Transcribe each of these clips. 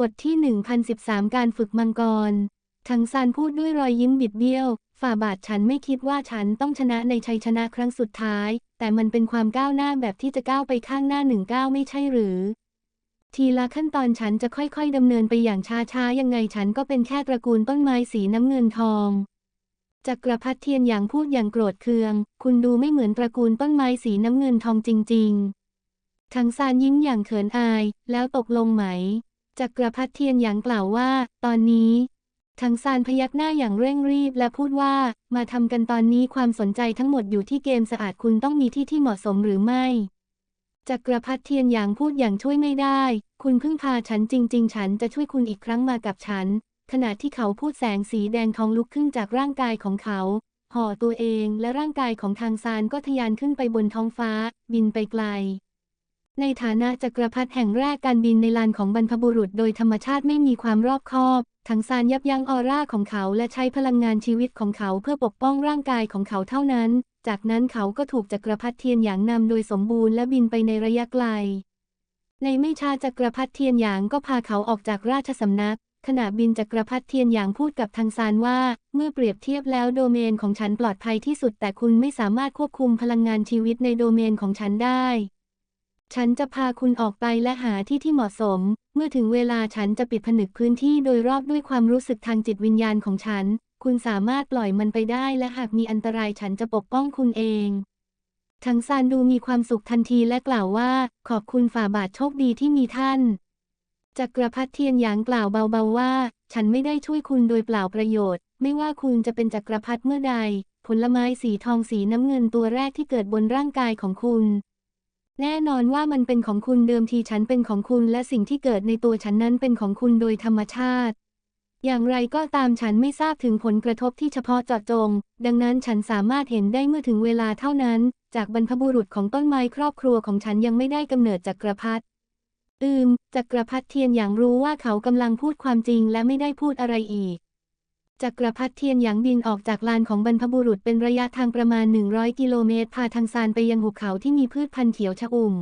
บทที่ 1013 การฝึกมังกร ทังซานพูดด้วยรอยยิ้มบิดเบี้ยว ฝ่าบาทฉันไม่คิดว่าฉันต้องชนะในชัยชนะครั้งสุดท้าย แต่มันเป็นความก้าวหน้าแบบที่จะก้าวไปข้างหน้าหนึ่งก้าวไม่ใช่หรือ ทีละขั้นตอนฉันจะค่อยๆดำเนินไปอย่างช้าๆ ยังไงฉันก็เป็นแค่ตระกูลต้นไม้สีน้ำเงินทองจักรพรรดิเทียนหยางพูดอย่างโกรธเคือง คุณดูไม่เหมือนตระกูลต้นไม้สีน้ำเงินทองจริง ๆ ทังซานยิ้มอย่างเขินอาย แล้วตกลงไหม จักรพรรดิเทียนหยางกล่าวว่า ตอนนี้ทังซานพยักหน้าอย่างเร่งรีบและพูดว่า มาทำกันตอนนี้ความสนใจทั้งหมดอยู่ที่เกมสะอาดคุณต้องมีที่ที่เหมาะสมหรือไม่จักรพรรดิเทียนหยางพูดอย่างช่วยไม่ได้ คุณเพิ่งพาฉันจริง ๆ ฉันจะช่วยคุณอีกครั้งมากับฉัน ขณะที่เขาพูดแสงสีแดงทองลุกขึ้นจากร่างกายของเขาห่อตัวเองและร่างกายของทางซานก็ทะยานขึ้นไปบนท้องฟ้า บินไปไกล ในฐานะจักรพรรดิแห่งแรกการบินในลานของบรรพบุรุษโดยธรรมชาติไม่มีความรอบคอบ ทั้งซานยับยั้งออร่าของเขาและใช้พลังงานชีวิตของเขาเพื่อปกป้องร่างกายของเขาเท่านั้น จากนั้นเขาก็ถูกจักรพรรดิเทียนหยางนำโดยสมบูรณ์และบินไปในระยะไกล ในไม่ช้าจักรพรรดิเทียนหยางก็พาเขาออกจากราชสำนักขณะบินจักรพรรดิเทียนหยางพูดกับทางซานว่า เมื่อเปรียบเทียบแล้วโดเมนของฉันปลอดภัยที่สุดแต่คุณไม่สามารถควบคุมพลังงานชีวิตในโดเมนของฉันได้ ฉันจะพาคุณออกไปและหาที่ที่เหมาะสม เมื่อถึงเวลาฉันจะปิดผนึกพื้นที่โดยรอบด้วยความรู้สึกทางจิตวิญญาณของฉัน คุณสามารถปล่อยมันไปได้และหากมีอันตรายฉันจะปกป้องคุณเองทังซานดูมีความสุขทันทีและกล่าวว่า ขอบคุณฝ่าบาทโชคดีที่มีท่านจักรพรรดิเทียนหยางกล่าวเบาๆว่า ฉันไม่ได้ช่วยคุณโดยเปล่าประโยชน์ ไม่ว่าคุณจะเป็นจักรพรรดิเมื่อใด ผลไม้สีทองสีน้ำเงินตัวแรกที่เกิดบนร่างกายของคุณ แน่นอนว่ามันเป็นของคุณเดิมทีฉันเป็นของคุณและสิ่งที่เกิดในตัวฉันนั้นเป็นของคุณโดยธรรมชาติ อย่างไรก็ตามฉันไม่ทราบถึงผลกระทบที่เฉพาะเจาะจง ดังนั้นฉันสามารถเห็นได้เมื่อถึงเวลาเท่านั้น จากบรรพบุรุษของต้นไม้ครอบครัวของฉันยังไม่ได้กำเนิดจักกรพรรดิอืม จักรพรรดิเทียนอย่างรู้ว่าเขากำลังพูดความจริงและไม่ได้พูดอะไรอีก จักรพรรดิเทียนหยางบินออกจากลานของบรรพบุรุษเป็นระยะทางประมาณ 100 กิโลเมตร พาทางซานไปยังหุบเขาที่มีพืชพันธุ์เขียวชะอุ่ม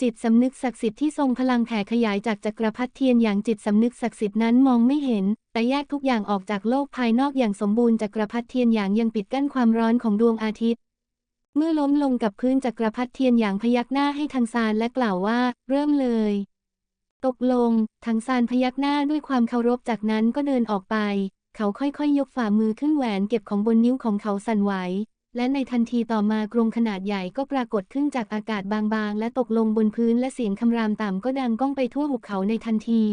จิตสำนึกศักดิ์สิทธิ์ที่ทรงพลังแผ่ขยายจากจักรพรรดิเทียนอย่างจิตสำนึกศักดิ์สิทธิ์นั้นมองไม่เห็น แต่แยกทุกอย่างออกจากโลกภายนอกอย่างสมบูรณ์จักรพรรดิเทียนอย่างยังปิดกั้นความร้อนของดวงอาทิตย์ เมื่อล้มลงกับพื้นจักรพรรดิเทียนอย่างพยักหน้าให้ทางซานและกล่าวว่า เริ่มเลย ตกลงทางซานพยักหน้าด้วยความเคารพจากนั้นก็เดินออกไป เขาค่อยๆยกฝ่ามือขึ้นแหวนเก็บของบนนิ้วของเขาสั่นไหว และในทันทีต่อมากรงขนาดใหญ่ก็ปรากฏขึ้นจากอากาศบางๆ และตกลงบนพื้นและเสียงคำรามต่ำก็ดังก้องไปทั่วหุบเขาในทันที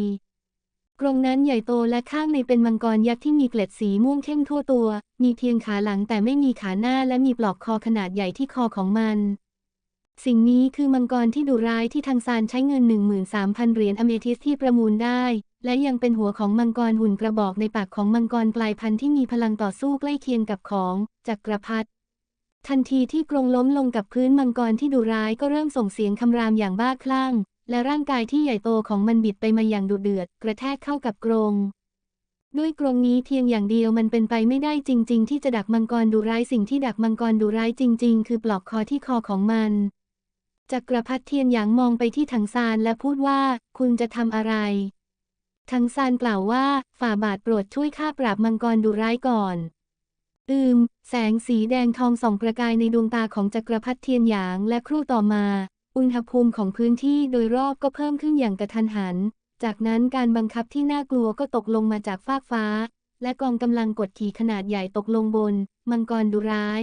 กรงนั้นใหญ่โตและข้างในเป็นมังกรยักษ์ที่มีเกล็ดสีม่วงเข้มทั่วตัว มีเพียงขาหลังแต่ไม่มีขาหน้าและมีปลอกคอขนาดใหญ่ที่คอของมัน สิ่งนี้คือมังกรที่ดุร้ายที่ทางซานใช้เงิน 13,000 เหรียญอเมทิสที่ประมูลได้ และยังเป็นหัวของมังกรหุ่นกระบอกในปากของมังกรปลายพันธุ์ที่มีพลังต่อสู้ใกล้เคียงกับของจักรพรรดิทันทีที่กรงล้มลงกับพื้นมังกรที่ดุร้ายก็เริ่มส่งเสียงคำรามอย่างบ้าคลั่ง และร่างกายที่ใหญ่โตของมันบิดไปมาอย่างดุเดือด กระแทกเข้ากับกรงด้วยกรงนี้เพียงอย่างเดียวมันเป็นไปไม่ได้จริง ๆ ที่จะดักมังกรดุร้ายสิ่งที่ดักมังกรดุร้ายจริง ๆ คือปลอกคอที่คอของมัน จักรพรรดิเทียนหยางมองไปที่ถังซานและพูดว่า คุณจะทำอะไร ถังซานกล่าวว่า ฝ่าบาทโปรดช่วยข้าปราบมังกรดุร้ายก่อน อืม แสงสีแดงทองส่องประกายในดวงตาของจักรพรรดิเทียนหยางและครู่ต่อมา อุณหภูมิของพื้นที่โดยรอบก็เพิ่มขึ้นอย่างกระทันหัน จากนั้นการบังคับที่น่ากลัวก็ตกลงมาจากฟากฟ้า และกองกำลังกดขี่ขนาดใหญ่ตกลงบน มังกรดุร้าย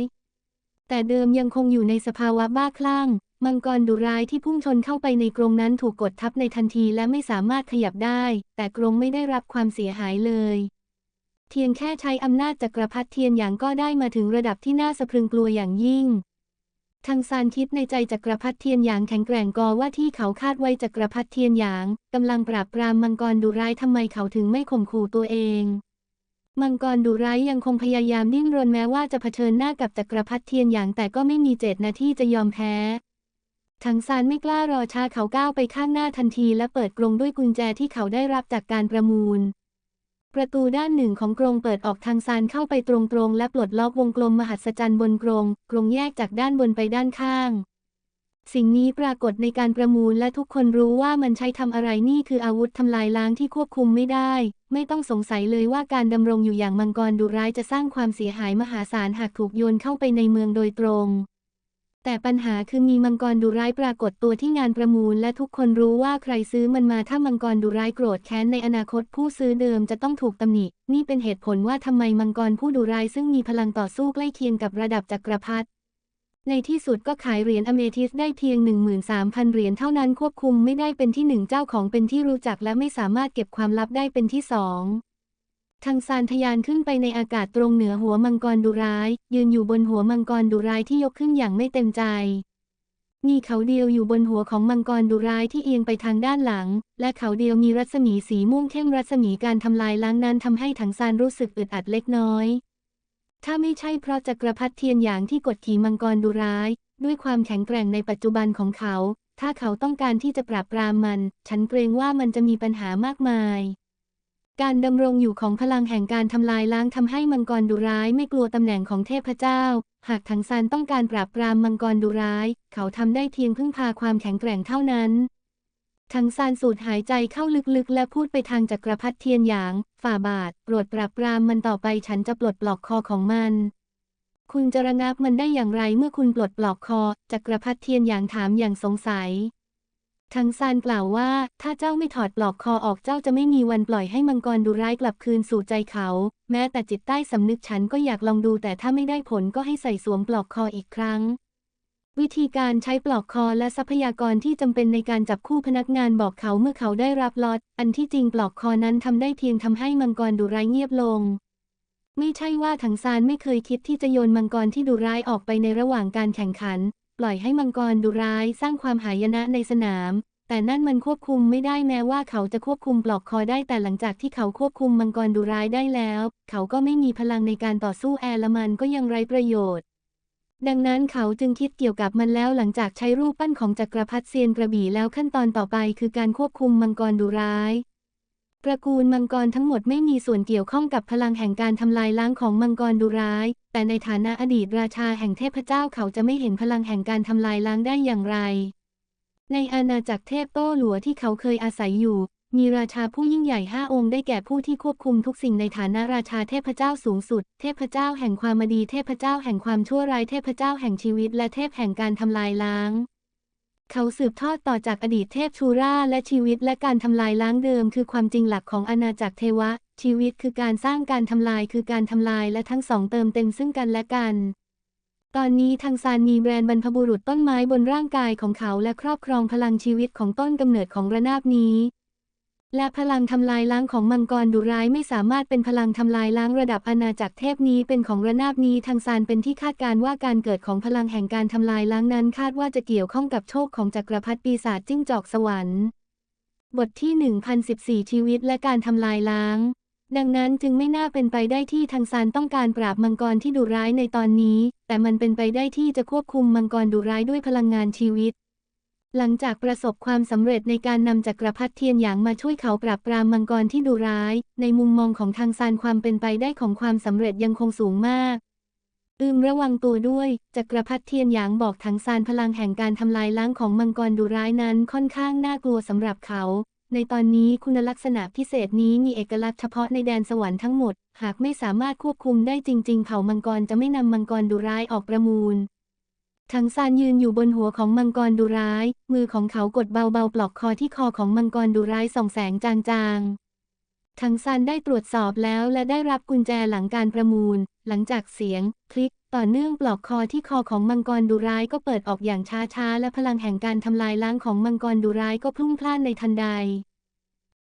แต่เดิมยังคงอยู่ในสภาวะบ้าคลั่ง มังกรดุร้ายที่พุ่งชนเข้าไปในกรงนั้นถูกกดทับในทันทีและไม่สามารถขยับได้ แต่กรงไม่ได้รับความเสียหายเลยเพียงแค่ใช้อำนาจจักรพรรดิเทียนหยางก็ได้มาถึงระดับที่น่าสะพรึงกลัวอย่างยิ่งทางซานคิดในใจจักรพรรดิเทียนหยางแข็งแกร่งกอว่าที่เขาคาดไว้จักรพรรดิเทียนหยางกำลังปราบปรามมังกรดุร้ายทำไมเขาถึงไม่ข่มขู่ตัวเอง มังกรดุร้ายยังคงพยายามดิ้นรนแม้ว่าจะเผชิญหน้ากับจักรพรรดิเทียนหยางแต่ก็ไม่มีเจตนาที่จะยอมแพ้ ทังซานไม่กล้ารอช้าเขาก้าวไปข้างหน้าทันทีและเปิดกรงด้วยกุญแจที่เขาได้รับจากการประมูล ประตูด้านหนึ่งของกรงเปิดออกทางซานเข้าไปตรงๆ และปลดล็อกวงกลมมหัศจรรย์บนกรง กรงแยกจากด้านบนไปด้านข้าง สิ่งนี้ปรากฏในการประมูลและทุกคนรู้ว่ามันใช้ทำอะไรนี่คืออาวุธทำลายล้างที่ควบคุมไม่ได้ ไม่ต้องสงสัยเลยว่าการดำรงอยู่อย่างมังกรดุร้ายจะสร้างความเสียหายมหาศาลหากถูกโยนเข้าไปในเมืองโดยตรง แต่ปัญหาคือมีมังกรดุร้ายปรากฏตัวที่งานประมูล และทุกคนรู้ว่าใครซื้อมันมาถ้ามังกรดุร้ายโกรธแค้นในอนาคตผู้ซื้อเดิมจะต้องถูกตำหนิ นี่เป็นเหตุผลว่าทำไมมังกรผู้ดุร้ายซึ่งมีพลังต่อสู้ใกล้เคียงกับระดับจักรพรรดิในที่สุดก็ขายเหรียญอเมทิสได้เพียง 13,000 เหรียญเท่านั้นควบคุมไม่ได้เป็นที่หนึ่งเจ้าของเป็นที่รู้จักและไม่สามารถเก็บความลับได้เป็นที่สอง ทางซานทะยานขึ้นไปในอากาศตรงเหนือหัวมังกรดุร้าย ยืนอยู่บนหัวมังกรดุร้ายที่ยกขึ้นอย่างไม่เต็มใจ มีเขาเดียวอยู่บนหัวของมังกรดุร้ายที่เอียงไปทางด้านหลัง และเขาเดียวมีรัศมีสีม่วงเข้มรัศมีการทำลายล้างนั้นทำให้ถังซานรู้สึกอึดอัดเล็กน้อย ถ้าไม่ใช่เพราะจักรพรรดิเทียนหยางที่กดขี่มังกรดุร้าย ด้วยความแข็งแกร่งในปัจจุบันของเขา ถ้าเขาต้องการที่จะปราบปรามมัน ฉันเกรงว่ามันจะมีปัญหามากมาย การดำรงอยู่ของพลังแห่งการทำลายล้างทำให้มังกรดุร้ายไม่กลัวตำแหน่งของเทพเจ้า หากถังซานต้องการปราบปรามมังกรดุร้าย เขาทำได้เพียงพึ่งพาความแข็งแกร่งเท่านั้นทังซานสูดหายใจเข้าลึกๆ และพูดไปทางจักรพรรดิเทียนหยาง ฝ่าบาท โปรดปราบปรามมันต่อไปฉันจะปลดปลอกคอของมัน คุณจะระงับมันได้อย่างไรเมื่อคุณปลดปลอกคอ จักรพรรดิเทียนหยางถามอย่างสงสัย ทั้งซานกล่าวว่า ถ้าเจ้าไม่ถอดปลอกคอออกเจ้าจะไม่มีวันปล่อยให้มังกรดุร้ายกลับคืนสู่ใจเขา แม้แต่จิตใต้สำนึกฉันก็อยากลองดูแต่ถ้าไม่ได้ผลก็ให้ใส่สวมปลอกคออีกครั้ง วิธีการใช้ปลอกคอและทรัพยากรที่จำเป็นในการจับคู่พนักงานบอกเขาเมื่อเขาได้รับล็อตอันที่จริงปลอกคอนั้นทำได้เพียงทำให้มังกรดุร้ายเงียบลงไม่ใช่ว่าถังซานไม่เคยคิดที่จะโยนมังกรที่ดุร้ายออกไปในระหว่างการแข่งขัน ปล่อยให้มังกรดุร้ายสร้างความหายนะในสนาม แต่นั่นมันควบคุมไม่ได้แม้ว่าเขาจะควบคุมปลอกคอได้แต่หลังจากที่เขาควบคุมมังกรดุร้ายได้แล้ว เขาก็ไม่มีพลังในการต่อสู้แอร์ลมันก็ยังไร้ประโยชน์ดังนั้นเขาจึงคิดเกี่ยวกับมันแล้วหลังจากใช้รูปปั้นของจักรพรรดิเซียนกระบี่แล้วขั้นตอนต่อไปคือการควบคุมมังกรดุร้าย ตระกูลมังกรทั้งหมดไม่มีส่วนเกี่ยวข้องกับพลังแห่งการทำลายล้างของมังกรดุร้าย แต่ในฐานะอดีตราชาแห่งเทพเจ้าเขาจะไม่เห็นพลังแห่งการทำลายล้างได้อย่างไร ในอาณาจักรเทพโต้หลัวที่เขาเคยอาศัยอยู่ มีราชาผู้ยิ่งใหญ่ห้าองค์ได้แก่ผู้ที่ควบคุมทุกสิ่งในฐานะราชาเทพเจ้าสูงสุด เทพเจ้าแห่งความดี เทพเจ้าแห่งความชั่วร้าย เทพเจ้าแห่งชีวิต และเทพแห่งการทำลายล้าง เขาสืบทอดต่อจากอดีตเทพชูราและชีวิตและการทำลายล้างเดิม คือความจริงหลักของอาณาจักรเทวะ ชีวิตคือการสร้างการทำลายคือการทำลายและทั้งสองเติมเต็มซึ่งกันและกัน ตอนนี้ทางซานมีแบรนด์บรรพบุรุษต้นไม้บนร่างกายของเขาและครอบครองพลังชีวิตของต้นกำเนิดของระนาบนี้ และพลังทำลายล้างของมังกรดุร้ายไม่สามารถเป็นพลังทำลายล้างระดับอาณาจักรเทพนี้เป็นของระนาบนี้ทางซานเป็นที่คาดการว่าการเกิดของพลังแห่งการทำลายล้างนั้นคาดว่าจะเกี่ยวข้องกับโชคของจักรพรรดิปีศาจจิ้งจอกสวรรค์ บทที่ 1014 ชีวิตและการทำลายล้าง ดังนั้นจึงไม่น่าเป็นไปได้ที่ทางซานต้องการปราบมังกรที่ดุร้ายในตอนนี้ แต่มันเป็นไปได้ที่จะควบคุมมังกรดุร้ายด้วยพลังงานชีวิต หลังจากประสบความสำเร็จในการนำจักรพรรดิเทียนหยางมาช่วยเขาปราบปรามมังกรที่ดุร้าย ในมุมมองของทางซานความเป็นไปได้ของความสำเร็จยังคงสูงมาก อืมระวังตัวด้วย จักรพรรดิเทียนหยางบอกถังซานพลังแห่งการทำลายล้างของมังกรดุร้ายนั้นค่อนข้างน่ากลัวสำหรับเขา ในตอนนี้คุณลักษณะพิเศษนี้มีเอกลักษณ์เฉพาะในแดนสวรรค์ทั้งหมด หากไม่สามารถควบคุมได้จริง ๆ เผ่ามังกรจะไม่นำมังกรดุร้ายออกประมูล ถังซานยืนอยู่บนหัวของมังกรดุร้าย มือของเขากดเบาๆ ปลอกคอที่คอของมังกรดุร้ายส่องแสงจางๆ ถังซานได้ตรวจสอบแล้วและได้รับกุญแจหลังการประมูล หลังจากเสียง คลิก ต่อเนื่องปลอกคอที่คอของมังกรดุร้ายก็เปิดออกอย่างช้าๆ และพลังแห่งการทำลายล้างของมังกรดุร้ายก็พลุ่งพล่านในทันใด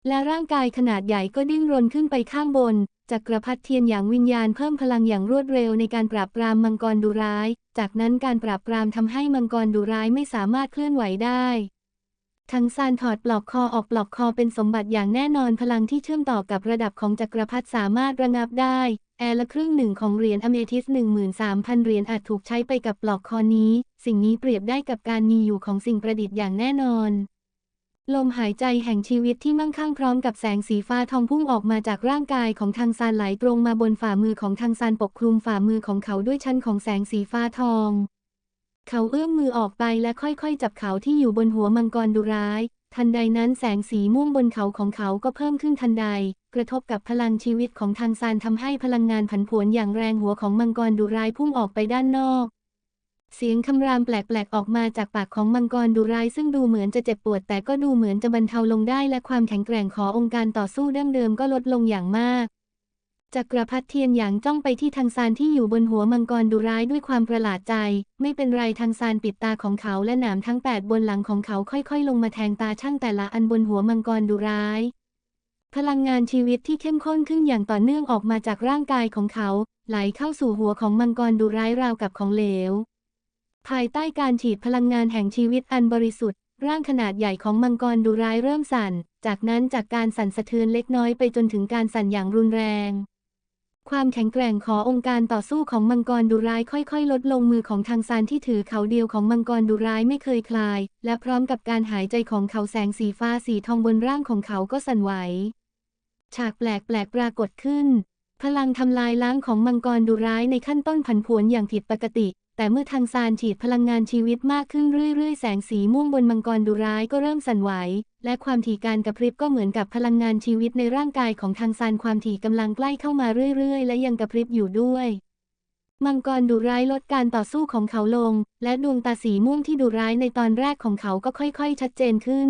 และร่างกายขนาดใหญ่ก็ดิ้นรนขึ้นไปข้างบนจักรพรรดิเทียนอย่างวิญญาณเพิ่มพลังอย่างรวดเร็วในการปราบปรามมังกรดุร้าย จากนั้นการปราบปรามทำให้มังกรดุร้ายไม่สามารถเคลื่อนไหวได้ทั้งซานถอดปลอกคอออกปลอกคอเป็นสมบัติอย่างแน่นอนพลังที่เชื่อมต่อกับระดับของจักรพรรดิสามารถระงับได้ แอร์ละครึ่งหนึ่งของเหรียญอเมทิส13,000 เหรียญอาจถูกใช้ไปกับปลอกคอนี้ สิ่งนี้เปรียบได้กับการมีอยู่ของสิ่งประดิษฐ์อย่างแน่นอน ลมหายใจแห่งชีวิตที่มั่งคั่งพร้อมกับแสงสีฟ้าทองพุ่งออกมาจากร่างกายของทางซานไหลตรงมาบนฝ่ามือของทางซานปกคลุมฝ่ามือของเขาด้วยชั้นของแสงสีฟ้าทอง เขาเอื้อมมือออกไปและค่อยๆ จับเขาที่อยู่บนหัวมังกรดุร้าย ทันใดนั้นแสงสีม่วงบนเขาของเขาก็เพิ่มขึ้นทันใด กระทบกับพลังชีวิตของทางซานทำให้พลังงานผันผวนอย่างแรงหัวของมังกรดุร้ายพุ่งออกไปด้านนอก เสียงคำรามแปลกๆ ออกมาจากปากของมังกรดุร้ายซึ่งดูเหมือนจะเจ็บปวด แต่ก็ดูเหมือนจะบรรเทาลงได้และความแข็งแกร่งขององค์การต่อสู้ดั้งเดิมก็ลดลงอย่างมากจักรพรรดิเทียนหยางจ้องไปที่ทางซานที่อยู่บนหัวมังกรดุร้ายด้วยความประหลาดใจ ไม่เป็นไรทางซานปิดตาของเขาและหนามทั้งแปดบนหลังของเขาค่อยๆ ลงมาแทงตาช่างแต่ละอันบนหัวมังกรดุร้าย พลังงานชีวิตที่เข้มข้นขึ้นอย่างต่อเนื่องออกมาจากร่างกายของเขา ไหลเข้าสู่หัวของมังกรดุร้ายราวกับของเหลว ภายใต้การฉีดพลังงานแห่งชีวิตอันบริสุทธิ์ ร่างขนาดใหญ่ของมังกรดุร้ายเริ่มสั่น จากนั้นจากการสั่นสะเทือนเล็กน้อยไปจนถึงการสั่นอย่างรุนแรง ความแข็งแกร่งขององค์การต่อสู้ของมังกรดุร้ายค่อยๆ ลดลงมือของทางซานที่ถือเขาเดียวของมังกรดุร้ายไม่เคยคลาย และพร้อมกับการหายใจของเขาแสงสีฟ้าสีทองบนร่างของเขาก็สั่นไหว ฉากแปลกๆปรากฏขึ้นพลังทำลายล้างของมังกรดุร้ายในขั้นต้นผันผวนอย่างผิดปกติ แต่เมื่อทางซานฉีดพลังงานชีวิตมากขึ้นเรื่อยๆ แสงสีม่วงบนมังกรดุร้ายก็เริ่มสั่นไหว และความถี่การกระพริบก็เหมือนกับพลังงานชีวิตในร่างกายของทางซานความถี่กำลังใกล้เข้ามาเรื่อยๆ และยังกระพริบอยู่ด้วย มังกรดุร้ายลดการต่อสู้ของเขาลง และดวงตาสีม่วงที่ดุร้ายในตอนแรกของเขาก็ค่อยๆ ชัดเจนขึ้น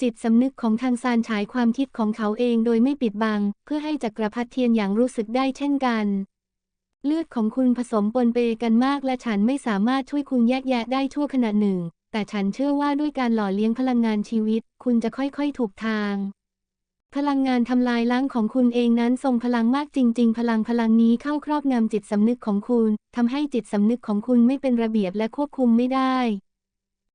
จิตสำนึกของทางซานฉายความคิดของเขาเองโดยไม่ปิดบัง เพื่อให้จักรพรรดิเทียนอย่างรู้สึกได้เช่นกัน เลือดของคุณผสมปนเปกันมาก และฉันไม่สามารถช่วยคุณแยกแยะได้ทั่วขณะหนึ่ง แต่ฉันเชื่อว่าด้วยการหล่อเลี้ยงพลังงานชีวิต คุณจะค่อยๆถูกทาง พลังงานทำลายล้างของคุณเองนั้นทรงพลังมากจริง ๆ พลังพลังนี้เข้าครอบงำจิตสำนึกของคุณทำให้จิตสำนึกของคุณไม่เป็นระเบียบและควบคุมไม่ได้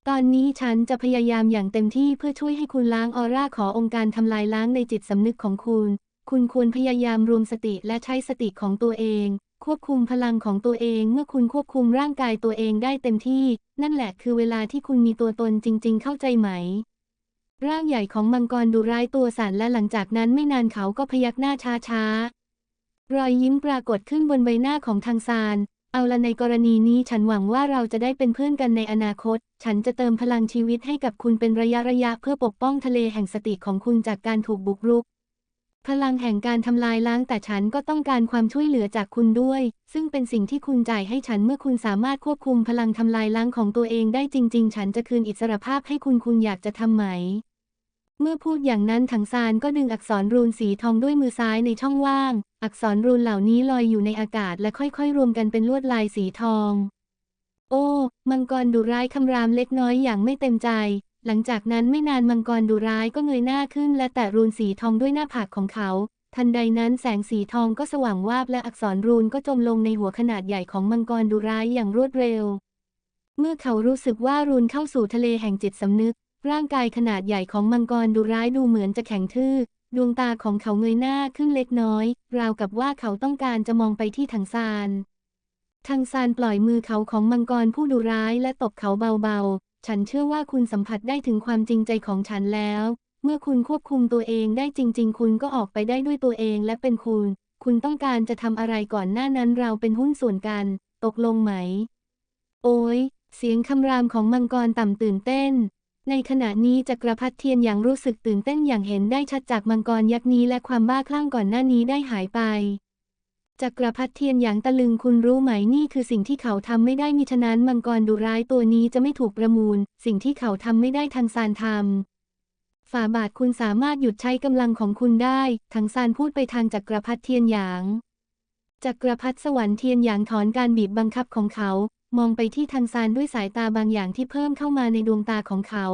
ตอนนี้ฉันจะพยายามอย่างเต็มที่เพื่อช่วยให้คุณล้างออร่าขององค์การทำลายล้างในจิตสำนึกของคุณ คุณควรพยายามรวมสติและใช้สติของตัวเอง ควบคุมพลังของตัวเองเมื่อคุณควบคุมร่างกายตัวเองได้เต็มที่ นั่นแหละคือเวลาที่คุณมีตัวตนจริง ๆ เข้าใจไหม ร่างใหญ่ของมังกรดูร้ายตัวสั่นและหลังจากนั้นไม่นานเขาก็พยักหน้าช้าๆ รอยยิ้มปรากฏขึ้นบนใบหน้าของทางซานเอาละในกรณีนี้ฉันหวังว่าเราจะได้เป็นเพื่อนกันในอนาคต ฉันจะเติมพลังชีวิตให้กับคุณเป็นระยะระยะเพื่อปกป้องทะเลแห่งสติของคุณจากการถูกบุกรุก พลังแห่งการทำลายล้างแต่ฉันก็ต้องการความช่วยเหลือจากคุณด้วย ซึ่งเป็นสิ่งที่คุณจ่ายให้ฉันเมื่อคุณสามารถควบคุมพลังทำลายล้างของตัวเองได้จริง ๆ ฉันจะคืนอิสรภาพให้คุณคุณอยากจะทำไหม เมื่อพูดอย่างนั้นถังซานก็ดึงอักษรรูนสีทองด้วยมือซ้ายในช่องว่าง อักษรรูนเหล่านี้ลอยอยู่ในอากาศและค่อยๆ รวมกันเป็นลวดลายสีทอง โอ้ มังกรดุร้ายคำรามเล็กน้อยอย่างไม่เต็มใจ หลังจากนั้นไม่นานมังกรดุร้ายก็เงยหน้าขึ้นและแตะรูนสีทองด้วยหน้าผากของเขา ทันใดนั้นแสงสีทองก็สว่างวาบและอักษรรูนก็จมลงในหัวขนาดใหญ่ของมังกรดุร้ายอย่างรวดเร็ว เมื่อเขารู้สึกว่ารูนเข้าสู่ทะเลแห่งจิตสำนึก ร่างกายขนาดใหญ่ของมังกรดุร้ายดูเหมือนจะแข็งทื่อดวงตาของเขาเงยหน้าขึ้นเล็กน้อย ราวกับว่าเขาต้องการจะมองไปที่ถังซานทางซานปล่อยมือเขาของมังกรผู้ดุร้ายและตบเขาเบาๆ ฉันเชื่อว่าคุณสัมผัสได้ถึงความจริงใจของฉันแล้ว เมื่อคุณควบคุมตัวเองได้จริง ๆ คุณก็ออกไปได้ด้วยตัวเองและเป็นคุณ คุณต้องการจะทำอะไรก่อนหน้านั้นเราเป็นหุ้นส่วนกัน ตกลงไหม โอ้ย เสียงคำรามของมังกรต่ำตื่นเต้น ในขณะนี้จักรพรรดิเทียนอย่างรู้สึกตื่นเต้นอย่างเห็นได้ชัดจากมังกรยักษ์นี้และความบ้าคลั่งก่อนหน้านี้ได้หายไป จักรพรรดิเทียนอย่างตะลึงคุณรู้ไหมนี่คือสิ่งที่เขาทำไม่ได้มิฉะนั้นมังกรดุร้ายตัวนี้จะไม่ถูกประมูล สิ่งที่เขาทำไม่ได้ทางซานทำฝ่าบาทคุณสามารถหยุดใช้กำลังของคุณได้ทางซานพูดไปทางจักรพรรดิเทียนหยางจักรพรรดิสวรรค์เทียนหยางถอนการบีบบังคับของเขา มองไปที่ทางซานด้วยสายตาบางอย่างที่เพิ่มเข้ามาในดวงตาของเขา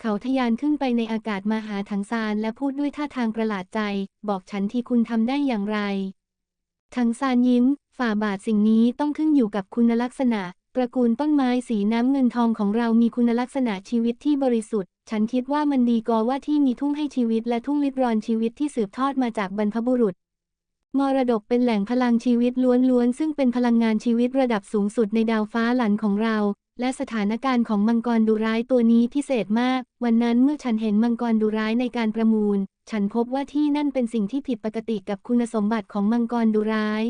เขาทะยานขึ้นไปในอากาศมาหาทางซานและพูดด้วยท่าทางประหลาดใจ บอกฉันที่คุณทำได้อย่างไร ทังซานยิ้ม ฝ่าบาทสิ่งนี้ต้องขึ้นอยู่กับคุณลักษณะตระกูลต้นไม้สีน้ำเงินทองของเรามีคุณลักษณะชีวิตที่บริสุทธิ์ ฉันคิดว่ามันดีกว่าว่าที่มีทุ่งให้ชีวิตและทุ่งลิดรอนชีวิตที่สืบทอดมาจากบรรพบุรุษ มรดกเป็นแหล่งพลังชีวิตล้วนๆ ซึ่งเป็นพลังงานชีวิตระดับสูงสุดในดาวฟ้าหลันของเรา และสถานการณ์ของมังกรดุร้ายตัวนี้พิเศษมาก วันนั้นเมื่อฉันเห็นมังกรดุร้ายในการประมูล ฉันพบว่าที่นั่นเป็นสิ่งที่ผิดปกติกับคุณสมบัติของมังกรดุร้าย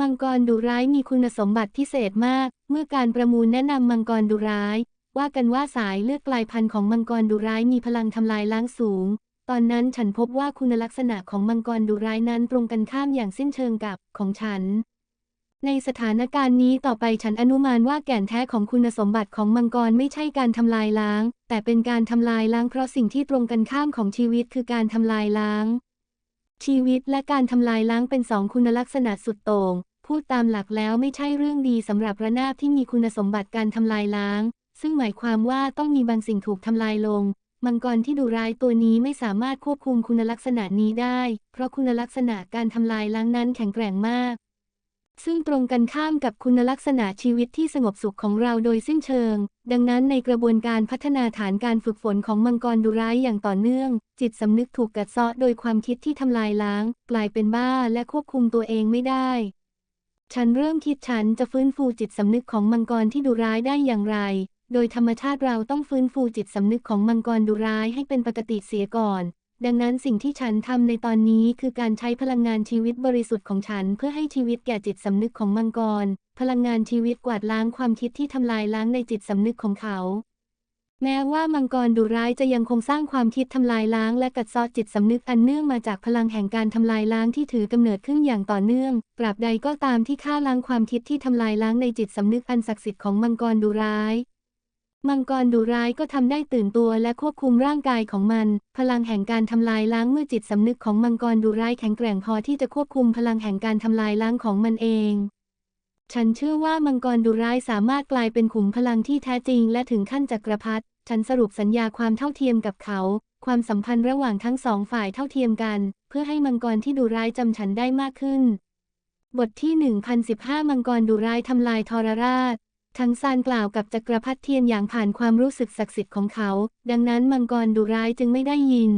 มังกรดุร้ายมีคุณสมบัติพิเศษมาก เมื่อการประมูลแนะนำมังกรดุร้าย ว่ากันว่าสายเลือดกลายพันธุ์ของมังกรดุร้ายมีพลังทำลายล้างสูง ตอนนั้นฉันพบว่าคุณลักษณะของมังกรดุร้ายนั้นตรงกันข้ามอย่างสิ้นเชิงกับของฉัน ในสถานการณ์นี้ต่อไปฉันอนุมานว่าแก่นแท้ของคุณสมบัติของมังกรไม่ใช่การทำลายล้าง แต่เป็นการทำลายล้างเพราะสิ่งที่ตรงกันข้ามของชีวิตคือการทำลายล้าง ชีวิตและการทำลายล้างเป็นสองคุณลักษณะสุดโต่งพูดตามหลักแล้วไม่ใช่เรื่องดีสำหรับระนาบที่มีคุณสมบัติการทำลายล้าง ซึ่งหมายความว่าต้องมีบางสิ่งถูกทำลายลงมังกรที่ดุร้ายตัวนี้ไม่สามารถควบคุมคุณลักษณะนี้ได้ เพราะคุณลักษณะการทำลายล้างนั้นแข็งแกร่งมาก ซึ่งตรงกันข้ามกับคุณลักษณะชีวิตที่สงบสุขของเราโดยสิ้นเชิง ดังนั้นในกระบวนการพัฒนาฐานการฝึกฝนของมังกรดุร้ายอย่างต่อเนื่อง จิตสำนึกถูกกัดเซาะโดยความคิดที่ทำลายล้าง กลายเป็นบ้าและควบคุมตัวเองไม่ได้ ฉันเริ่มคิดฉันจะฟื้นฟูจิตสำนึกของมังกรที่ดุร้ายได้อย่างไร โดยธรรมชาติเราต้องฟื้นฟูจิตสำนึกของมังกรดุร้ายให้เป็นปกติเสียก่อน ดังนั้นสิ่งที่ฉันทำในตอนนี้คือการใช้พลังงานชีวิตบริสุทธิ์ของฉัน เพื่อให้ชีวิตแก่จิตสำนึกของมังกร พลังงานชีวิตกวาดล้างความคิดที่ทำลายล้างในจิตสำนึกของเขา แม้ว่ามังกรดุร้ายจะยังคงสร้างความคิดทำลายล้างและกัดซาะจิตสำนึกอันเนื่องมาจากพลังแห่งการทำลายล้างที่ถือกำเนิดขึ้นอย่างต่อเนื่องตราบใดก็ตามที่ฆ่าล้างความคิดที่ทำลายล้างในจิตสำนึกอันศักดิ์สิทธิ์ของมังกรดุร้าย มังกรดุร้ายก็ทำได้ตื่นตัวและควบคุมร่างกายของมัน พลังแห่งการทำลายล้างเมื่อจิตสำนึกของมังกรดุร้ายแข็งแกร่งพอที่จะควบคุมพลังแห่งการทำลายล้างของมันเอง ฉันเชื่อว่ามังกรดุร้ายสามารถกลายเป็นขุมพลังที่แท้จริง และถึงขั้นจักรพรรดิ ฉันสรุปสัญญาความเท่าเทียมกับเขา ความสัมพันธ์ระหว่างทั้งสองฝ่ายเท่าเทียมกัน เพื่อให้มังกรที่ดุร้ายจำฉันได้มากขึ้น บทที่ 1015 มังกรดุร้ายทำลายทรราช ทั้งซานกล่าวกับจักรพรรดิเทียนอย่างผ่านความรู้สึกศักดิ์สิทธิ์ของเขา ดังนั้นมังกรดุร้ายจึงไม่ได้ยิน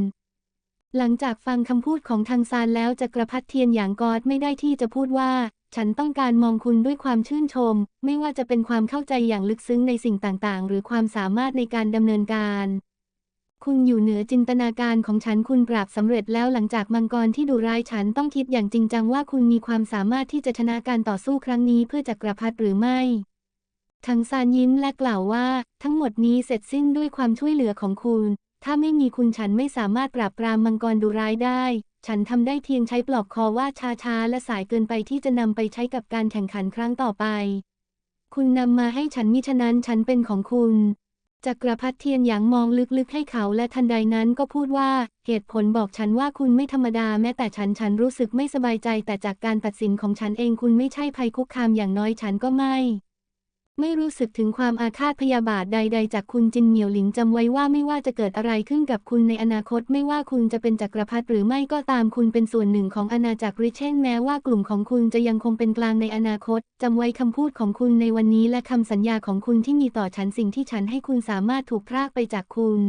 หลังจากฟังคำพูดของทางซานแล้วจักรพรรดิเทียนอย่างกอดไม่ได้ที่จะพูดว่า ฉันต้องการมองคุณด้วยความชื่นชม ไม่ว่าจะเป็นความเข้าใจอย่างลึกซึ้งในสิ่งต่างๆ หรือความสามารถในการดำเนินการคุณอยู่เหนือจินตนาการของฉันคุณปราบสำเร็จแล้วหลังจากมังกรที่ดุร้ายฉันต้องคิดอย่างจริงจังว่าคุณมีความสามารถที่จะชนะการต่อสู้ครั้งนี้เพื่อจักรพรรดิหรือไม่ ทังซานยิ้มและกล่าวว่า ทั้งหมดนี้เสร็จสิ้นด้วยความช่วยเหลือของคุณ ถ้าไม่มีคุณฉันไม่สามารถปราบปรามมังกรดุร้ายได้ ฉันทำได้เพียงใช้ปลอกคอว่าช้าๆและสายเกินไปที่จะนำไปใช้กับการแข่งขันครั้งต่อไป คุณนำมาให้ฉันมิฉะนั้นฉันเป็นของคุณจักรพรรดิเทียนหยางมองลึกๆให้เขาและทันใดนั้นก็พูดว่า เหตุผลบอกฉันว่าคุณไม่ธรรมดาแม้แต่ฉันฉันรู้สึกไม่สบายใจแต่จากการตัดสินของฉันเองคุณไม่ใช่ภัยคุกคามอย่างน้อยฉันก็ไม่ ไม่รู้สึกถึงความอาฆาตพยาบาทใด ๆ จากคุณจินเหมียวหลิงจำไว้ว่าไม่ว่าจะเกิดอะไรขึ้นกับคุณในอนาคต ไม่ว่าคุณจะเป็นจักรพรรดิหรือไม่ก็ตามคุณเป็นส่วนหนึ่งของอาณาจักรริเช่นแม้ว่ากลุ่มของคุณจะยังคงเป็นกลางในอนาคตจำไว้คำพูดของคุณในวันนี้และคำสัญญาของคุณที่มีต่อฉันสิ่งที่ฉันให้คุณสามารถถูกพรากไปจากคุณ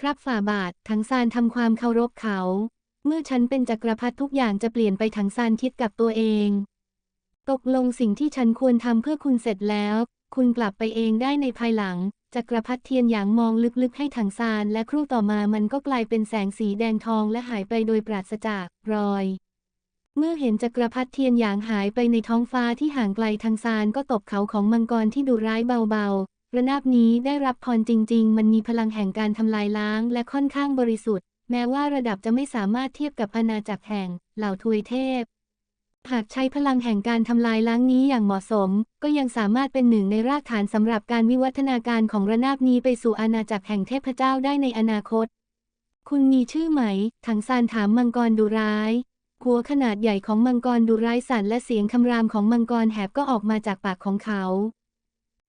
ครับฝ่าบาทถังซานทำความเคารพเขา เมื่อฉันเป็นจักรพรรดิทุกอย่างจะเปลี่ยนไปถังซานคิดกับตัวเอง ตกลงสิ่งที่ฉันควรทำเพื่อคุณเสร็จแล้ว คุณกลับไปเองได้ในภายหลัง จักรพรรดิเทียนหยางมองลึกๆให้ถังซาน และครู่ต่อมามันก็กลายเป็นแสงสีแดงทองและหายไปโดยปราศจากรอย เมื่อเห็นจักรพรรดิเทียนหยางหายไปในท้องฟ้าที่ห่างไกลทางซานก็ตบเขาของมังกรที่ดุร้ายเบาๆ ระนาบนี้ได้รับพรจริง ๆ มันมีพลังแห่งการทำลายล้างและค่อนข้างบริสุทธิ์ แม้ว่าระดับจะไม่สามารถเทียบกับอาณาจักรแห่งเหล่าทวยเทพ หากใช้พลังแห่งการทำลายล้างนี้อย่างเหมาะสม ก็ยังสามารถเป็นหนึ่งในรากฐานสำหรับการวิวัฒนาการของระนาบนี้ไปสู่อาณาจักรแห่งเทพเจ้าได้ในอนาคต คุณมีชื่อไหม ถังซานถามมังกรดุร้าย หัวขนาดใหญ่ของมังกรดุร้ายสั่นและเสียงคำรามของมังกรแหบก็ออกมาจากปากของเขา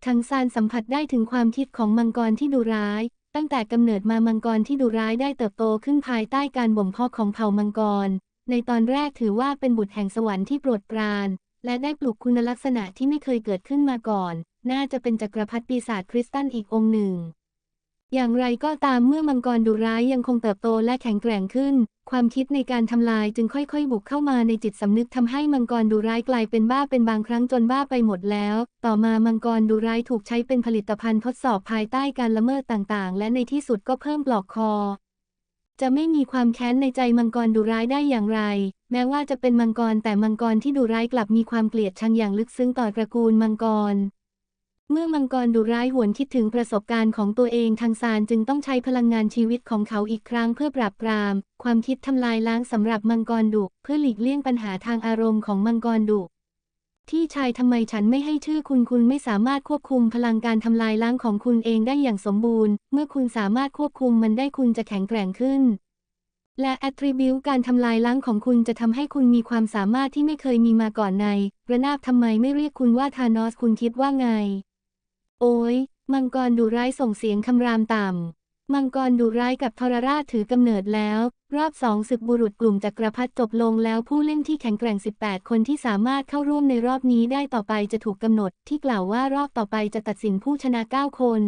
ทังซานสัมผัสได้ถึงความคิดของมังกรที่ดุร้าย ตั้งแต่กำเนิดมามังกรที่ดุร้ายได้เติบโตขึ้นภายใต้การบ่มเพาะของเผ่ามังกร ในตอนแรกถือว่าเป็นบุตรแห่งสวรรค์ที่โปรดปราน และได้ปลุกคุณลักษณะที่ไม่เคยเกิดขึ้นมาก่อน น่าจะเป็นจักรพรรดิปีศาจคริสตัลอีกองค์หนึ่ง อย่างไรก็ตามเมื่อมังกรดุร้ายยังคงเติบโตและแข็งแกร่งขึ้น ความคิดในการทำลายจึงค่อยๆ บุกเข้ามาในจิตสำนึกทำให้มังกรดุร้ายกลายเป็นบ้าเป็นบางครั้งจนบ้าไปหมดแล้ว ต่อมามังกรดุร้ายถูกใช้เป็นผลิตภัณฑ์ทดสอบภายใต้การละเมิดต่างๆ และในที่สุดก็เพิ่มปลอกคอ จะไม่มีความแค้นในใจมังกรดุร้ายได้อย่างไร แม้ว่าจะเป็นมังกรแต่มังกรที่ดุร้ายกลับมีความเกลียดชังอย่างลึกซึ้งต่อตระกูลมังกร เมื่อมังกรดุร้ายหวนคิดถึงประสบการณ์ของตัวเองทางซานจึงต้องใช้พลังงานชีวิตของเขาอีกครั้งเพื่อปราบปราม ความคิดทำลายล้างสำหรับมังกรดุเพื่อหลีกเลี่ยงปัญหาทางอารมณ์ของมังกรดุ ที่ชายทำไมฉันไม่ให้ชื่อคุณคุณไม่สามารถควบคุมพลังการทำลายล้างของคุณเองได้อย่างสมบูรณ์ เมื่อคุณสามารถควบคุมมันได้คุณจะแข็งแกร่งขึ้น และแอตริบิวการทำลายล้างของคุณจะทำให้คุณมีความสามารถที่ไม่เคยมีมาก่อนใน ระนาบทำไมไม่เรียกคุณว่าธานอสคุณคิดว่าไง โอ้ยมังกรดุร้ายส่งเสียงคำรามต่ำ มังกรดุร้ายกับทรราชถือกำเนิดแล้ว รอบสองศึกบุรุษกลุ่มจักรพรรดิจบลงแล้วผู้เล่นที่แข็งแกร่ง 18 คนที่สามารถเข้าร่วมในรอบนี้ได้ต่อไปจะถูกกำหนด ที่กล่าวว่ารอบต่อไปจะตัดสินผู้ชนะ 9 คน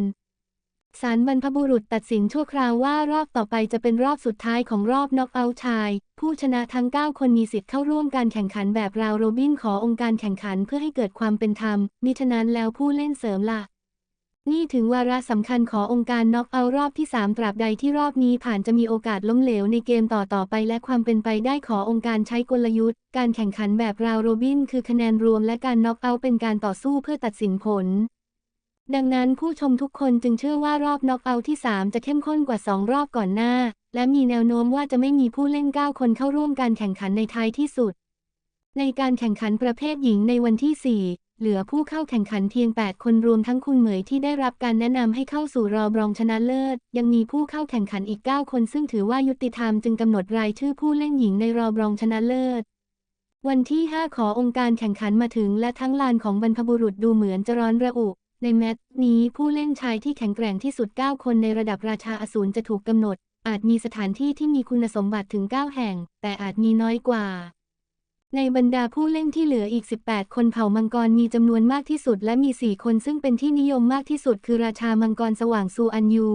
ศาลบรรพบุรุษตัดสินชั่วคราวว่ารอบต่อไปจะเป็นรอบสุดท้ายของรอบน็อกเอาท์ชาย ผู้ชนะทั้ง 9 คนมีสิทธิ์เข้าร่วมการแข่งขันแบบราวโรบินขอองค์การแข่งขันเพื่อให้เกิดความเป็นธรรมมิฉะนั้นแล้วผู้เล่นเสริมล่ะ นี่ถึงวาระสำคัญขององค์การน็อกเอาท์รอบที่ 3 ตราบใดที่รอบนี้ผ่านจะมีโอกาสล้มเหลวในเกมต่อต่อไปและความเป็นไปได้ขอองค์การใช้กลยุทธ์ การแข่งขันแบบราวโรบิน คือคะแนนรวมและการน็อกเอาท์เป็นการต่อสู้เพื่อตัดสินผล ดังนั้นผู้ชมทุกคนจึงเชื่อว่ารอบน็อกเอาท์ที่ 3 จะเข้มข้นกว่า 2 รอบก่อนหน้า และมีแนวโน้มว่าจะไม่มีผู้เล่น 9 คนเข้าร่วมการแข่งขันในท้ายที่สุด ในการแข่งขันประเภทหญิงในวันที่ 4 เหลือผู้เข้าแข่งขันเพียง 8 คนรวมทั้งคุณเหมยที่ได้รับการแนะนำให้เข้าสู่รอบรองชนะเลิศ ยังมีผู้เข้าแข่งขันอีก 9 คนซึ่งถือว่ายุติธรรมจึงกำหนดรายชื่อผู้เล่นหญิงในรอบรองชนะเลิศวันที่ 5 ขอองค์การแข่งขันมาถึงและทั้งลานของบรรพบุรุษดูเหมือนจะร้อนระอุ ในแมตช์นี้ผู้เล่นชายที่แข็งแกร่งที่สุด 9 คนในระดับราชาอสูรจะถูกกำหนด อาจมีสถานที่ที่มีคุณสมบัติถึง 9 แห่ง แต่อาจมีน้อยกว่า ในบรรดาผู้เล่นที่เหลืออีก 18 คนเผ่ามังกรมีจำนวนมากที่สุดและมี 4 คนซึ่งเป็นที่นิยมมากที่สุดคือราชามังกรสว่างซูอันยู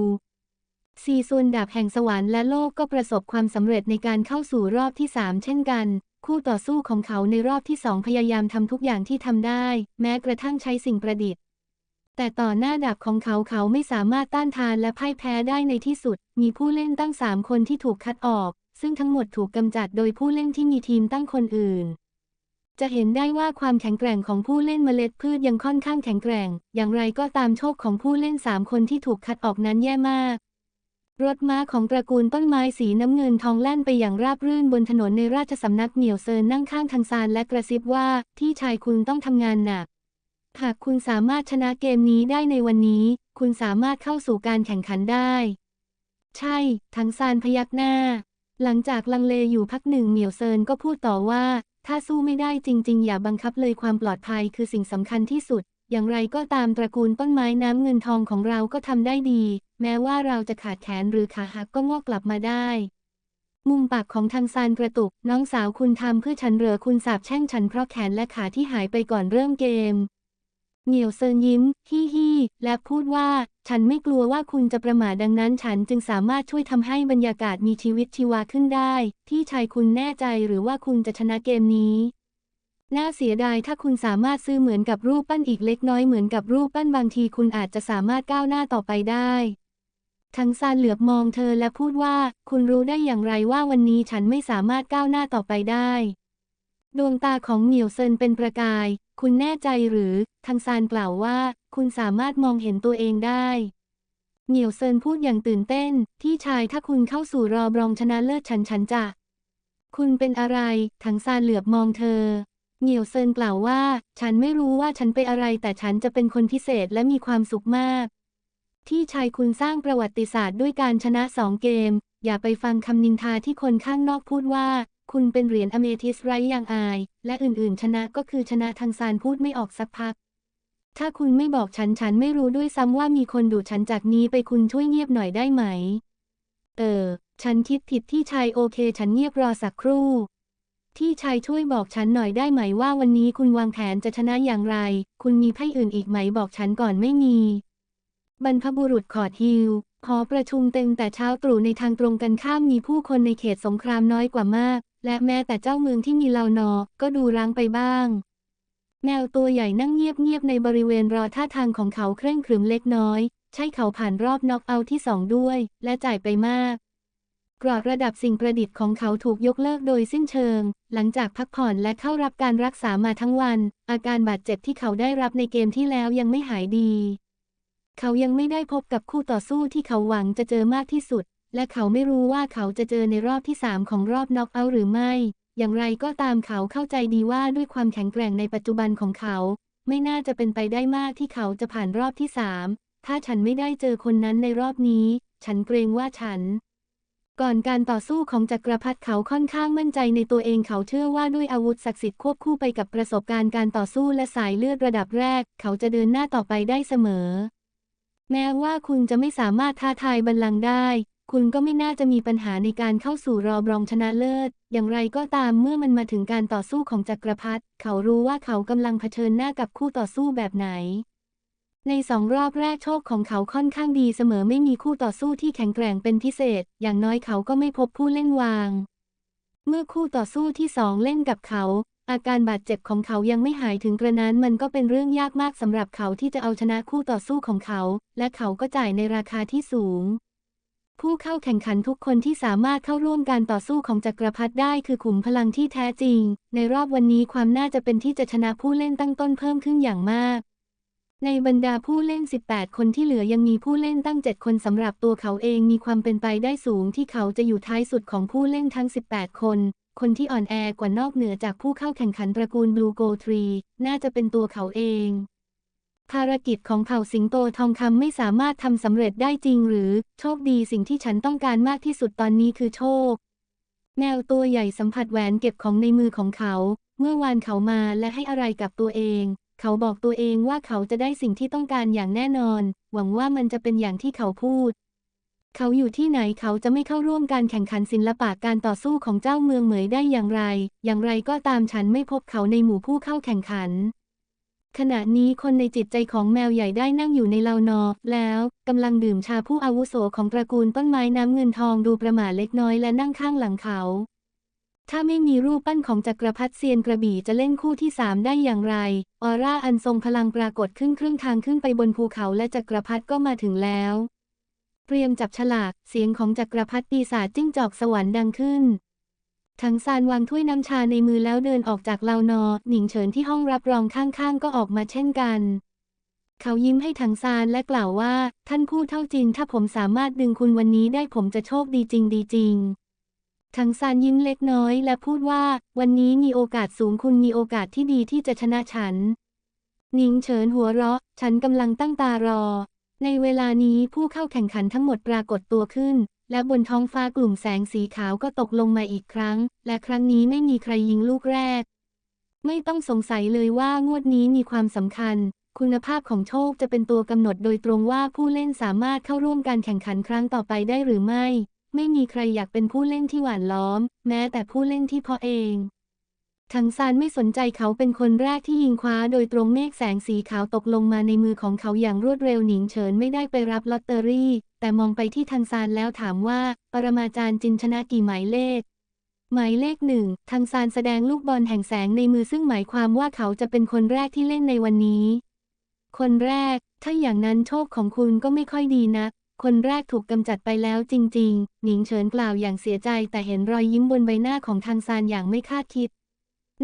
ซีซุนดาบแห่งสวรรค์และโลกก็ประสบความสำเร็จในการเข้าสู่รอบที่ 3 เช่นกัน คู่ต่อสู้ของเขาในรอบที่2พยายามทำทุกอย่างที่ทำได้ แม้กระทั่งใช้สิ่งประดิษฐ์ แต่ต่อหน้าดาบของเขาเขาไม่สามารถต้านทานและพ่ายแพ้ได้ในที่สุด มีผู้เล่นตั้ง 3 คนที่ถูกคัดออก ซึ่งทั้งหมดถูกกำจัดโดยผู้เล่นที่มีทีมตั้งคนอื่น จะเห็นได้ว่าความแข็งแกร่งของผู้เล่นเมล็ดพืชยังค่อนข้างแข็งแกร่ง อย่างไรก็ตามโชคของผู้เล่น 3 คนที่ถูกคัดออกนั้นแย่มาก รถม้าของตระกูลต้นไม้สีน้ำเงินทองแล่นไปอย่างราบรื่นบนถนนในราชสำนักเหมียวเซินนั่งข้างทังซานและกระซิบว่าที่ชายคุณต้องทำงานหนักหากคุณสามารถชนะเกมนี้ได้ในวันนี้ คุณสามารถเข้าสู่การแข่งขันได้ ใช่ ทังซานพยักหน้า หลังจากลังเลอยู่พักหนึ่งเหมียวเซินก็พูดต่อว่า ถ้าสู้ไม่ได้จริง ๆ อย่าบังคับเลยความปลอดภัยคือสิ่งสำคัญที่สุด อย่างไรก็ตามตระกูลต้นไม้น้ำเงินทองของเราก็ทำได้ดี แม้ว่าเราจะขาดแขนหรือขาหักก็งอกกลับมาได้ มุมปากของทางซานกระตุก น้องสาวคุณทำเพื่อฉันเหรอคุณสาบแช่งฉันเพราะแขนและขาที่หายไปก่อนเริ่มเกม เหนียวเซินยิ้มฮิฮิและพูดว่า ฉันไม่กลัวว่าคุณจะประมาทดังนั้นฉันจึงสามารถช่วยทำให้บรรยากาศมีชีวิตชีวาขึ้นได้ ที่ชายคุณแน่ใจหรือว่าคุณจะชนะเกมนี้ น่าเสียดายถ้าคุณสามารถซื้อเหมือนกับรูปปั้นอีกเล็กน้อยเหมือนกับรูปปั้นบางทีคุณอาจจะสามารถก้าวหน้าต่อไปได้ทั้งซานเหลือบมองเธอและพูดว่า คุณรู้ได้อย่างไรว่าวันนี้ฉันไม่สามารถก้าวหน้าต่อไปได้ ดวงตาของเหมียวเซินเป็นประกาย คุณแน่ใจหรือทังซานกล่าวว่า คุณสามารถมองเห็นตัวเองได้ เหมียวเซินพูดอย่างตื่นเต้น ที่ชายถ้าคุณเข้าสู่รอบรองชนะเลิศฉันฉันจะ คุณเป็นอะไรทังซานเหลือบมองเธอ เหมียวเซินกล่าวว่า ฉันไม่รู้ว่าฉันเป็นอะไร แต่ฉันจะเป็นคนพิเศษและมีความสุขมาก ที่ชายคุณสร้างประวัติศาสตร์ด้วยการชนะสองเกม อย่าไปฟังคำนินทาที่คนข้างนอกพูดว่า คุณเป็นเหรียญอเมทิสไรอย่างอาย และอื่นๆ ชนะก็คือชนะทางซานพูดไม่ออกสักพัก ถ้าคุณไม่บอกฉันฉันไม่รู้ด้วยซ้ำว่ามีคนดูฉันจากนี้ไปคุณช่วยเงียบหน่อยได้ไหม เออ ฉันคิดผิดที่ชายโอเค ฉันเงียบรอสักครู่ ที่ชายช่วยบอกฉันหน่อยได้ไหมว่าวันนี้คุณวางแผนจะชนะอย่างไร คุณมีไพ่อื่นอีกไหมบอกฉันก่อนไม่มีบรรพบุรุษขอดฮิวหอประชุมเต็มแต่เช้าตรู่ในทางตรงกันข้ามมีผู้คนในเขตสงครามน้อยกว่ามาก และแม้แต่เจ้าเมืองที่มีเหล่านอ ก็ดูร้างไปบ้าง แมวตัวใหญ่นั่งเงียบๆในบริเวณรอท่าทางของเขาเคร่งครึมเล็กน้อย ใช่เขาผ่านรอบน็อกเอาท์ที่สองด้วย และจ่ายไปมาก กรอดระดับสิ่งประดิษฐ์ของเขาถูกยกเลิกโดยสิ้นเชิง หลังจากพักผ่อนและเข้ารับการรักษามาทั้งวัน อาการบาดเจ็บที่เขาได้รับในเกมที่แล้วยังไม่หายดี เขายังไม่ได้พบกับคู่ต่อสู้ที่เขาหวังจะเจอมากที่สุด และเขาไม่รู้ว่าเขาจะเจอในรอบที่ 3 ของรอบน็อกเอาท์หรือไม่ อย่างไรก็ตามเขาเข้าใจดีว่าด้วยความแข็งแกร่งในปัจจุบันของเขา ไม่น่าจะเป็นไปได้มากที่เขาจะผ่านรอบที่สามถ้าฉันไม่ได้เจอคนนั้นในรอบนี้ ฉันเกรงว่าฉัน ก่อนการต่อสู้ของจักรพรรดิเขาค่อนข้างมั่นใจในตัวเองเขาเชื่อว่าด้วยอาวุธศักดิ์สิทธิ์ควบคู่ไปกับประสบการณ์การต่อสู้และสายเลือดระดับแรก เขาจะเดินหน้าต่อไปได้เสมอแม้ว่าคุณจะไม่สามารถท้าทายบัลลังก์ได้ คุณก็ไม่น่าจะมีปัญหาในการเข้าสู่รอบรองชนะเลิศ อย่างไรก็ตามเมื่อมันมาถึงการต่อสู้ของจักรพรรดิเขารู้ว่าเขากำลังเผชิญหน้ากับคู่ต่อสู้แบบไหน ในสองรอบแรกโชคของเขาค่อนข้างดีเสมอไม่มีคู่ต่อสู้ที่แข็งแกร่งเป็นพิเศษ อย่างน้อยเขาก็ไม่พบผู้เล่นวาง เมื่อคู่ต่อสู้ที่สองเล่นกับเขา อาการบาดเจ็บของเขายังไม่หายถึงกระนั้นมันก็เป็นเรื่องยากมากสำหรับเขาที่จะเอาชนะคู่ต่อสู้ของเขา และเขาก็จ่ายในราคาที่สูง ผู้เข้าแข่งขันทุกคนที่สามารถเข้าร่วมการต่อสู้ของจักรพรรดิได้คือขุมพลังที่แท้จริง ในรอบวันนี้ความน่าจะเป็นที่จะชนะผู้เล่นตั้งต้นเพิ่มขึ้นอย่างมาก ในบรรดาผู้เล่น 18 คนที่เหลือยังมีผู้เล่นตั้ง 7 คนสำหรับตัวเขาเองมีความเป็นไปได้สูงที่เขาจะอยู่ท้ายสุดของผู้เล่นทั้ง 18 คน คนที่อ่อนแอกว่านอกเหนือจากผู้เข้าแข่งขันตระกูลบลูโกทรีน่าจะเป็นตัวเขาเอง ภารกิจของเผ่าสิงโตทองคำไม่สามารถทำสำเร็จได้จริงหรือ โชคดีสิ่งที่ฉันต้องการมากที่สุดตอนนี้คือโชค แมวตัวใหญ่สัมผัสแหวนเก็บของในมือของเขา เมื่อวานเขามาและให้อะไรกับตัวเอง เขาบอกตัวเองว่าเขาจะได้สิ่งที่ต้องการอย่างแน่นอน หวังว่ามันจะเป็นอย่างที่เขาพูด เขาอยู่ที่ไหนเขาจะไม่เข้าร่วมการแข่งขันศิลปะการต่อสู้ของเจ้าเมืองเหมยได้อย่างไร อย่างไรก็ตามฉันไม่พบเขาในหมู่ผู้เข้าแข่งขัน ขณะนี้คนในจิตใจของแมวใหญ่ได้นั่งอยู่ในเลานอ แล้วกำลังดื่มชาผู้อาวุโสของตระกูลต้นไม้น้ำเงินทองดูประหม่าเล็กน้อยและนั่งข้างหลังเขา ถ้าไม่มีรูปปั้นของจักรพรรดิเซียนกระบี่จะเล่นคู่ที่สามได้อย่างไร ออร่าอันทรงพลังปรากฏขึ้นครึ่งทางขึ้นไปบนภูเขาและจักรพรรดิก็มาถึงแล้ว เตรียมจับฉลาก เสียงของจักรพรรดิปีศาจจิ้งจอกสวรรค์ดังขึ้น ทั้งซานวางถ้วยน้ำชาในมือแล้วเดินออกจากเลานอ หนิงเฉินที่ห้องรับรองข้างๆ ก็ออกมาเช่นกัน เขายิ้มให้ถังซานและกล่าวว่า ท่านผู้เท่าจินถ้าผมสามารถดึงคุณวันนี้ได้ผมจะโชคดีจริงดีจริงถังซานยิ้มเล็กน้อยและพูดว่า วันนี้มีโอกาสสูงคุณมีโอกาสที่ดีที่จะชนะฉัน หนิงเฉินหัวเราะ ฉันกำลังตั้งตารอ ในเวลานี้ผู้เข้าแข่งขันทั้งหมดปรากฏตัวขึ้น และบนท้องฟ้ากลุ่มแสงสีขาวก็ตกลงมาอีกครั้ง และครั้งนี้ไม่มีใครยิงลูกแรก ไม่ต้องสงสัยเลยว่างวดนี้มีความสำคัญ คุณภาพของโชคจะเป็นตัวกำหนดโดยตรงว่าผู้เล่นสามารถเข้าร่วมการแข่งขันครั้งต่อไปได้หรือไม่ ไม่มีใครอยากเป็นผู้เล่นที่หวานล้อม แม้แต่ผู้เล่นที่พอเอง ทังซานไม่สนใจเขาเป็นคนแรกที่ยิงคว้าโดยตรงเมฆแสงสีขาวตกลงมาในมือของเขาอย่างรวดเร็วหนิงเฉินไม่ได้ไปรับลอตเตอรี่ แต่มองไปที่ทังซานแล้วถามว่า ปรมาจารย์จินชนะกี่หมายเลข หมายเลขหนึ่งทังซานแสดงลูกบอลแห่งแสงในมือซึ่งหมายความว่าเขาจะเป็นคนแรกที่เล่นในวันนี้ คนแรก ถ้าอย่างนั้นโชคของคุณก็ไม่ค่อยดีนักคนแรกถูกกำจัดไปแล้วจริง ๆ หนิงเฉินกล่าวอย่างเสียใจแต่เห็นรอยยิ้มบนใบหน้าของทังซานอย่างไม่คาดคิด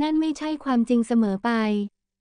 นั่นไม่ใช่ความจริงเสมอไป